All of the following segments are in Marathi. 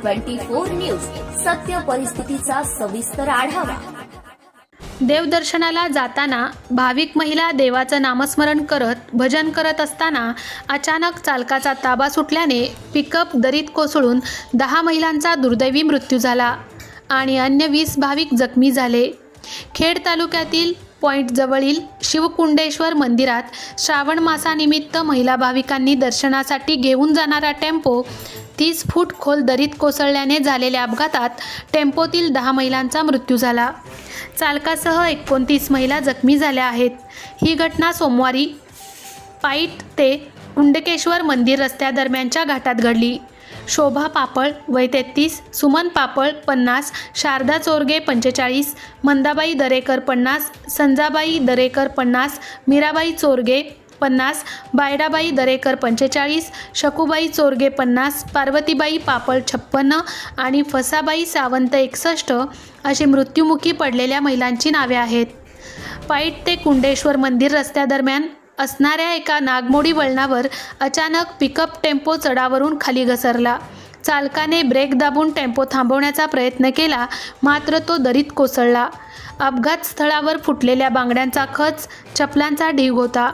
Twenty four news. सत्य परिस्थितीचा सविस्तर आढावा. देवदर्शनाला जाताना भाविक महिला देवाचं नामस्मरण करत भजन करत असताना अचानक चालकाचा ताबा सुटल्याने पिकअप दरीत कोसळून दहा महिलांचा दुर्दैवी मृत्यू झाला आणि अन्य वीस भाविक जखमी झाले. खेड तालुक्यातील पॉईंटजवळील शिवकुंडेश्वर मंदिरात श्रावण मासानिमित्त महिला भाविकांनी दर्शनासाठी घेऊन जाणारा टेम्पो तीस फूट खोल दरीत कोसळल्याने झालेल्या अपघातात टेम्पोतील दहा महिलांचा मृत्यू झाला. चालकासह एकोणतीस महिला जखमी झाल्या आहेत. ही घटना सोमवारी पाईट ते कुंडकेश्वर मंदिर रस्त्यादरम्यानच्या घाटात घडली. शोभा पापळ वय तेहतीस सुमन पापळ पन्नास शारदा चोरगे पंचेचाळीस मंदाबाई दरेकर पन्नास संजाबाई दरेकर पन्नास मीराबाई चोरगे पन्नास बायडाबाई दरेकर पंचेचाळीस शकुबाई चोरगे पन्नास पार्वतीबाई पापळ छप्पन्न आणि फसाबाई सावंत एकसष्ट अशी मृत्युमुखी पडलेल्या महिलांची नावे आहेत. पाईट ते कुंडेश्वर मंदिर रस्त्यादरम्यान असणाऱ्या एका नागमोडी वळणावर अचानक पिकअप टेम्पो चढावरून खाली घसरला. चालकाने ब्रेक दाबून टेम्पो थांबवण्याचा प्रयत्न केला मात्र तो दरीत कोसळला. अपघात स्थळावर फुटलेल्या बांगड्यांचा खच चपलांचा ढीग होता.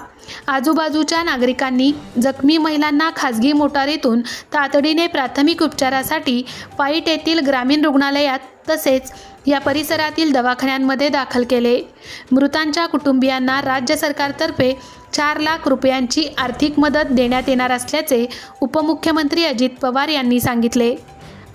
आजूबाजूच्या नागरिकांनी जखमी महिलांना खाजगी मोटारीतून तातडीने प्राथमिक उपचारासाठी पाईट येथील ग्रामीण रुग्णालयात तसेच या परिसरातील दवाखान्यांमध्ये दाखल केले. मृतांच्या कुटुंबियांना राज्य सरकारतर्फे चार लाख रुपयांची आर्थिक मदत देण्यात येणार असल्याचे उपमुख्यमंत्री अजित पवार यांनी सांगितले.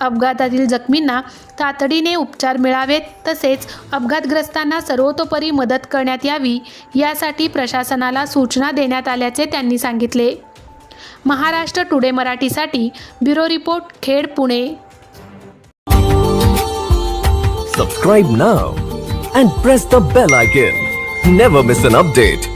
अपघातातील जखमींना तातडीने उपचार मिळावेत तसेच अपघातग्रस्तांना सर्वतोपरी मदत करण्यात यावी यासाठी प्रशासनाला सूचना देण्यात आल्याचे त्यांनी सांगितले. महाराष्ट्र टुडे मराठीसाठी bureau report Khed Pune. Subscribe now and press the bell icon never miss an update